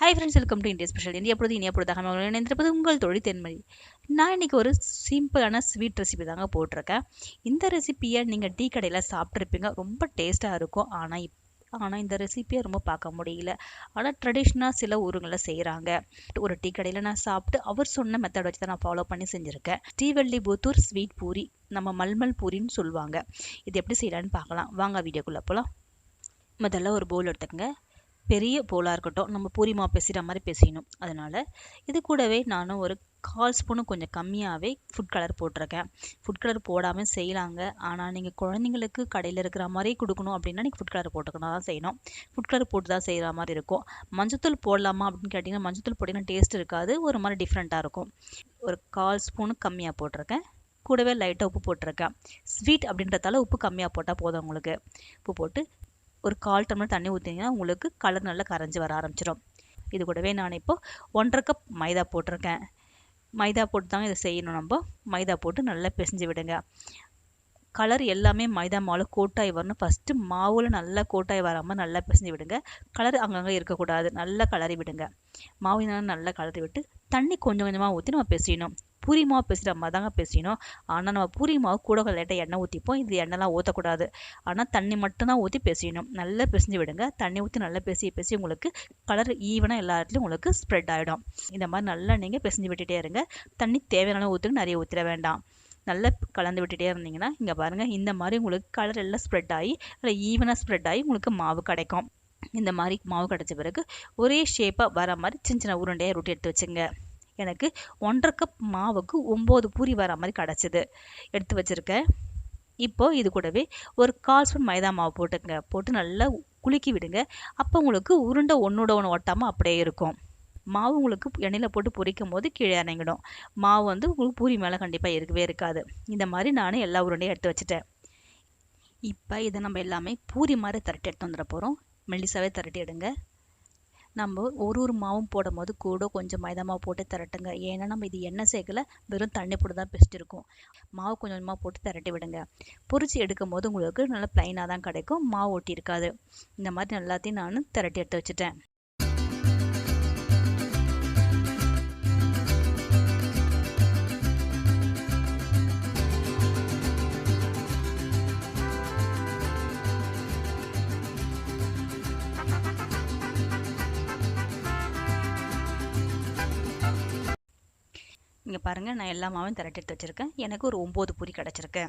Hi friends welcome to India special India பொழுது இனியா பொழுதாக இணைந்திருப்பது உங்கள் தொழில் தென்மொழி. நான் இன்னைக்கு ஒரு சிம்பிளான ஸ்வீட் ரெசிபி தாங்க போட்டிருக்கேன். இந்த ரெசிப்பியை நீங்கள் டீ கடையில் சாப்பிட்ருப்பீங்க ரொம்ப டேஸ்ட்டாக இருக்கும். ஆனால் இப் ஆனால் இந்த ரெசிப்பியை ரொம்ப பார்க்க முடியல. ஆனால் ட்ரெடிஷ்னலாக சில ஊருங்களில் செய்கிறாங்க ஒரு டீ கடையில் நான் சாப்பிட்டு அவர் சொன்ன மெத்தட் வச்சு தான் நான் ஃபாலோ பண்ணி செஞ்சுருக்கேன். ஸ்ரீவல்லிபுத்தூர் ஸ்வீட் பூரி நம்ம மல்மல் பூரின்னு சொல்லுவாங்க. இது எப்படி செய்யலான்னு பார்க்கலாம். வாங்க வீடியோக்குள்ளே போகலாம் முதல்ல ஒரு பவுல் எடுத்துக்கங்க. பெரிய போலாக இருக்கட்டும் நம்ம பூரிமா பேசுகிற மாதிரி பேசிக்கணும் அதனால் இது கூடவே நானும் ஒரு கால் ஸ்பூனும் கொஞ்சம் கம்மியாகவே ஃபுட் கலர் போட்டிருக்கேன். ஃபுட் கலர் போடாமல் செய்யலாங்க. ஆனால் நீங்கள் குழந்தைங்களுக்கு கடையில் இருக்கிற மாதிரி கொடுக்கணும் அப்படின்னா நீங்கள் ஃபுட் கலர் போட்டுக்கணும். தான் செய்யணும். ஃபுட் கலர் போட்டு தான் செய்கிற மாதிரி இருக்கும். மஞ்சத்தூள் போடலாமா அப்படின்னு கேட்டிங்கன்னா மஞ்சத்தூள் போட்டிங்கன்னா டேஸ்ட் இருக்காது. ஒரு மாதிரி டிஃப்ரெண்ட்டாக இருக்கும். ஒரு கால் ஸ்பூனு கம்மியாக போட்டிருக்கேன். கூடவே லைட்டாக உப்பு போட்டிருக்கேன். ஸ்வீட் அப்படின்றதால உப்பு கம்மியாக போட்டால் போதும் உங்களுக்கு. உப்பு போட்டு ஒரு கால் டம்ளர் தண்ணி ஊற்றிங்கன்னா உங்களுக்கு கலர் நல்லா கரைஞ்சி வர ஆரம்பிச்சிடும் இது கூடவே நான் இப்போது ஒன்றரை கப் மைதா போட்டிருக்கேன். மைதா போட்டு தாங்க இதை செய்யணும் நம்ம. மைதா போட்டு நல்லா பிசைஞ்சு விடுங்க. கலர் எல்லாமே மைதா மாவில் கோட்டாய் வரணும். ஃபஸ்ட்டு மாவில் நல்லா கோட்டாய் வராமல் நல்லா பிசைஞ்சு விடுங்க. கலர் அங்கங்கே இருக்கக்கூடாது. நல்லா கலரி விடுங்க. மாவு நல்லா கலரி விட்டு தண்ணி கொஞ்சம் கொஞ்சமாக ஊற்றி நம்ம பிசையணும். பூரி மாவு மாதிரி தாங்க பிசையணும் ஆனால் நம்ம பூரி மாவு கூட லைட்டாக எண்ணெய் ஊற்றிப்போம் இது எண்ணெய்லாம் ஊற்றக்கூடாது ஆனால் தண்ணி மட்டும்தான் ஊற்றி பேசணும் நல்லா பிசைஞ்சு விடுங்க. தண்ணி ஊற்றி நல்லா பேசி பேசி உங்களுக்கு கலர் ஈவனாக எல்லா இடத்துலையும் உங்களுக்கு ஸ்ப்ரெட் ஆகிடும் இந்த மாதிரி நல்லா நீங்கள் பிசைஞ்சு விட்டுட்டே இருங்க. தண்ணி தேவையான ஊற்றுக்கு நிறைய ஊற்றிட வேண்டாம். நல்லா கலந்து விட்டுட்டே இருந்தீங்கன்னா இங்கே பாருங்கள் இந்த மாதிரி உங்களுக்கு கலர் எல்லாம் ஸ்ப்ரெட் ஆகி அதில் ஈவனாக ஸ்ப்ரெட் ஆகி உங்களுக்கு மாவு கிடைக்கும். இந்த மாதிரி மாவு கிடச்ச பிறகு ஒரே ஷேப்பாக வர மாதிரி சின்ன சின்ன உருண்டையாக ரொட்டி எடுத்து வச்சுங்க எனக்கு ஒன்றரை கப் மாவுக்கு ஒம்பது பூரி வர மாதிரி கிடச்சிது. எடுத்து வச்சுருக்கேன். இப்போது இது கூடவே ஒரு கால் ஸ்பூன் மைதா மாவு போட்டுங்க போட்டு நல்லா குலுக்கி விடுங்க. அப்போ உங்களுக்கு உருண்டை ஒன்றோட ஒன்று ஒட்டாமல் அப்படியே இருக்கும். மாவு உங்களுக்கு எண்ணெயில் போட்டு பொரிக்கும் போது கீழே இறங்கிடும். மாவு வந்து உங்களுக்கு பூரி மேலே கண்டிப்பாக இருக்கவே இருக்காது. இந்த மாதிரி நான் எல்லா உருண்டையும் எடுத்து வச்சுட்டேன். இப்போ இதை நம்ம எல்லாமே பூரி மாதிரி திரட்டி எடுத்து வந்துட போகிறோம் மெல்லிசாவே திரட்டி எடுங்க. நம்ம ஒரு ஒரு மாவும் போடும் போது கூட கொஞ்சம் மைதா மாவு போட்டு திரட்டுங்க. ஏன்னா நம்ம இது எண்ணெய் சேர்க்கல வெறும் தண்ணி போட்டு தான் பெஸ்ட் இருக்கும். மாவு கொஞ்சம் கொஞ்சமாக போட்டு திரட்டி விடுங்க. பொரிச்சு எடுக்கும் போது உங்களுக்கு நல்லா ப்ளைனாக தான் கிடைக்கும். மாவு ஒட்டி இருக்காது. இந்த மாதிரி எல்லாத்தையும் நான் திரட்டி எடுத்து வச்சுட்டேன். இங்கே பாருங்கள் நான் எல்லா மாவும் திரட்டி எடுத்து வச்சுருக்கேன். எனக்கு ஒரு ஒம்பது பூரி கிடச்சிருக்கு.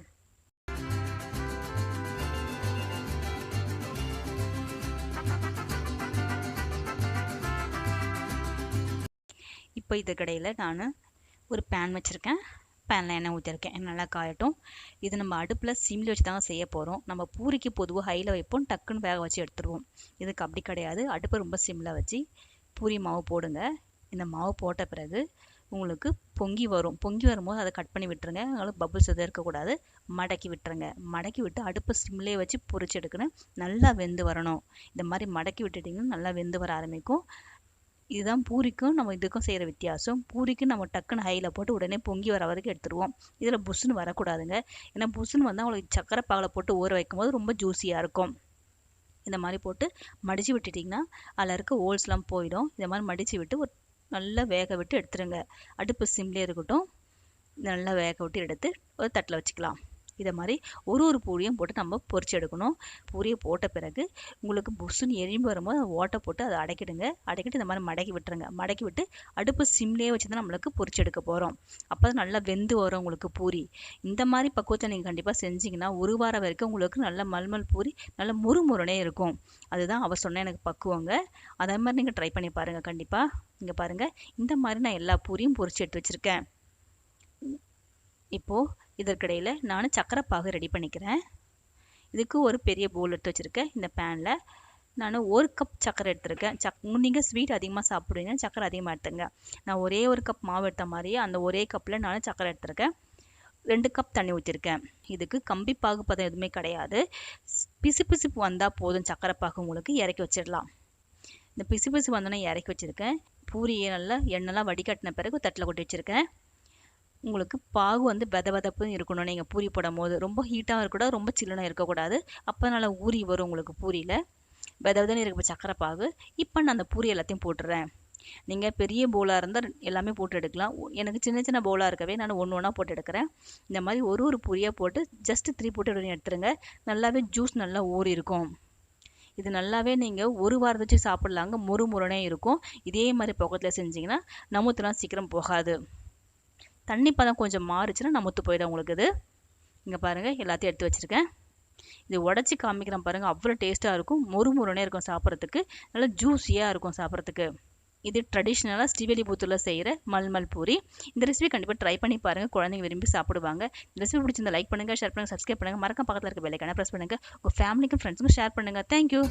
இப்போ இது கடையில் நான் ஒரு பேன் வச்சுருக்கேன். பேனில் எண்ணெய் ஊற்றிருக்கேன் எண்ணெய் நல்லா காயட்டும். இது நம்ம அடுப்பில் சிம்மில் வச்சு தாங்க செய்ய போகிறோம் நம்ம பூரிக்கு பொதுவாக ஹையில் வைப்போம். டக்குன்னு வேக வச்சு எடுத்துருவோம். இதுக்கு அப்படி கிடையாது. அடுப்பை ரொம்ப சிம்மில் வச்சு பூரி மாவு போடுங்க. இந்த மாவு போட்ட பிறகு உங்களுக்கு பொங்கி வரும். பொங்கி வரும்போது அதை கட் பண்ணி விட்டுருங்க. அதனால் பபுள்ஸ் எதுவும் இருக்கக்கூடாது. மடக்கி விட்டுருங்க. மடக்கி விட்டு அடுப்பு சிம்லேயே வச்சு பொரிச்சு எடுக்கணும். நல்லா வெந்து வரணும். இந்த மாதிரி மடக்கி விட்டுட்டிங்கன்னா நல்லா வெந்து வர ஆரம்பிக்கும். இதுதான் பூரிக்கும் நம்ம இதுக்கும் செய்கிற வித்தியாசம். பூரிக்கும் நம்ம டக்குன்னு ஹையில் போட்டு உடனே பொங்கி வர வரைக்கும் எடுத்துருவோம். இதில் புஷ்ஷுன்னு வரக்கூடாதுங்க. ஏன்னா புஷ்ஷுன்னு வந்தால் அவங்களுக்கு சக்கரை பாகில் போட்டு ஊற வைக்கும் போது ரொம்ப ஜூஸியாக இருக்கும். இந்த மாதிரி போட்டு மடித்து விட்டுட்டிங்கன்னா அதில் இருக்க ஹோல்ஸ்லாம் போயிடும். இந்த மாதிரி மடித்து விட்டு ஒரு நல்லா வேக விட்டு எடுத்துருங்க. அடுப்பு சிம்லேயே இருக்கட்டும். நல்லா வேக விட்டு எடுத்து ஒரு தட்டில் வச்சுக்கலாம். இதை மாதிரி ஒரு ஒரு பூரியும் போட்டு நம்ம பொறிச்சு எடுக்கணும். பூரியை போட்ட பிறகு உங்களுக்கு புஷ்ஷுன்னு எரிம்பு வரும்போது அதை ஓட்டை போட்டு அதை அடைக்கிடுங்க. அடைக்கிட்டு இந்த மாதிரி மடக்கி விட்டுருங்க. மடக்கி விட்டு அடுப்பு சிம்லேயே வச்சு தான் நம்மளுக்கு பொறிச்சு எடுக்க போகிறோம் அப்போ தான் நல்லா வெந்து வரும் உங்களுக்கு பூரி. இந்த மாதிரி பக்குவத்தை நீங்கள் கண்டிப்பாக செஞ்சிங்கன்னா ஒரு வாரம் வரைக்கும் உங்களுக்கு நல்ல மல்மல் பூரி நல்ல முறுமுறுனே இருக்கும். அதுதான் அவர் சொன்ன எனக்கு பக்குவங்க. அதே மாதிரி நீங்கள் ட்ரை பண்ணி பாருங்கள் கண்டிப்பாக இங்கே பாருங்கள் இந்த மாதிரி நான் எல்லா பூரியும் பொரிச்சு எடுத்து வச்சுருக்கேன். இப்போது இதற்கிடையில் நான் சக்கரை பாகு ரெடி பண்ணிக்கிறேன். இதுக்கு ஒரு பெரிய பவுல் எடுத்து வச்சுருக்கேன். இந்த பேனில் நான் ஒரு கப் சக்கரை எடுத்திருக்கேன். சக் நீங்கள் ஸ்வீட் அதிகமாக சாப்பிடுவீங்க. சக்கரை அதிகமாக எடுத்துங்க. நான் ஒரே ஒரு கப் மாவு எடுத்த மாதிரியே அந்த ஒரே கப்பில் நான் சக்கரை எடுத்திருக்கேன். ரெண்டு கப் தண்ணி ஊற்றிருக்கேன் இதுக்கு கம்பி பாகு பதம் எதுவுமே கிடையாது. பிசு பிசுப்பு வந்தால் போதும் சக்கரை பாகு உங்களுக்கு இறக்கி வச்சிடலாம். இந்த பிசு பிசு வந்தோன்னே இறக்கி வச்சுருக்கேன். பூரியை நல்லா எண்ணெய்லாம் வடிகட்டின பிறகு தட்டில் கொட்டி வச்சுருக்கேன். உங்களுக்கு பாகு வந்து வெத வெதப்புன்னு இருக்கணும். நீங்கள் பூரி போடும் போது ரொம்ப ஹீட்டாகவும் இருக்கக்கூடாது ரொம்ப சில்லுனாக இருக்கக்கூடாது. அப்போ நல்லா ஊறி வரும் உங்களுக்கு பூரியில். வெத வெதன்னு இருக்க சக்கரை பாகு. இப்போ நான் அந்த பூரி எல்லாத்தையும் போட்டுறேன். நீங்கள் பெரிய பவுலாக இருந்தால் எல்லாமே போட்டு எடுக்கலாம். எனக்கு சின்ன சின்ன பவுலாக இருக்கவே நான் ஒன்று ஒன்றா போட்டு எடுக்கிறேன். இந்த மாதிரி ஒரு ஒரு பூரியாக போட்டு ஜஸ்ட் த்ரீ போட்டு எடுத்துருங்க. நல்லாவே ஜூஸ் நல்லா ஊறி இருக்கும். இது நல்லாவே நீங்கள் ஒரு வாரம் வச்சு சாப்பிட்லாங்க. முறு முருனே இருக்கும். இதே மாதிரி பக்கத்தில் செஞ்சிங்கன்னா நமுத்துலாம் சீக்கிரம் போகாது. தண்ணி பதம் கொஞ்சம் மாறுச்சுன்னா நமுத்து போயிடும் உங்களுக்கு இது. இங்கே பாருங்கள் எல்லாத்தையும் எடுத்து வச்சுருக்கேன். இது உடச்சி காமிக்கிறேன் பாருங்கள் அவ்வளோ டேஸ்ட்டாக இருக்கும். மொறு இருக்கும் சாப்பிட்றதுக்கு. நல்லா ஜூஸியாக இருக்கும் சாப்பிட்றதுக்கு. இது ட்ரெடிஷ்னலாக ஸ்ரீவெளிபுத்தூரில் செய்கிற மல்மல் பூரி. இந்த ரெசிபி கண்டிப்பாக ட்ரை பண்ணி பாருங்கள் குழந்தைங்க விரும்பி சாப்பிடுவாங்க. இந்த ரெசிபி பிடிச்சிருந்தா லைக் பண்ணுங்கள் ஷேர் பண்ணுங்கள் சப்ஸ்கிரைப் பண்ணுங்கள் மறக்க பக்கத்தில் இருக்க வேலைக்கான ப்ரெஸ் பண்ணுங்கள் உங்கள் ஃபேமிலிக்கும் ஃப்ரெண்ட்ஸுக்கும் ஷேர் பண்ணுங்கள் தேங்க்யூ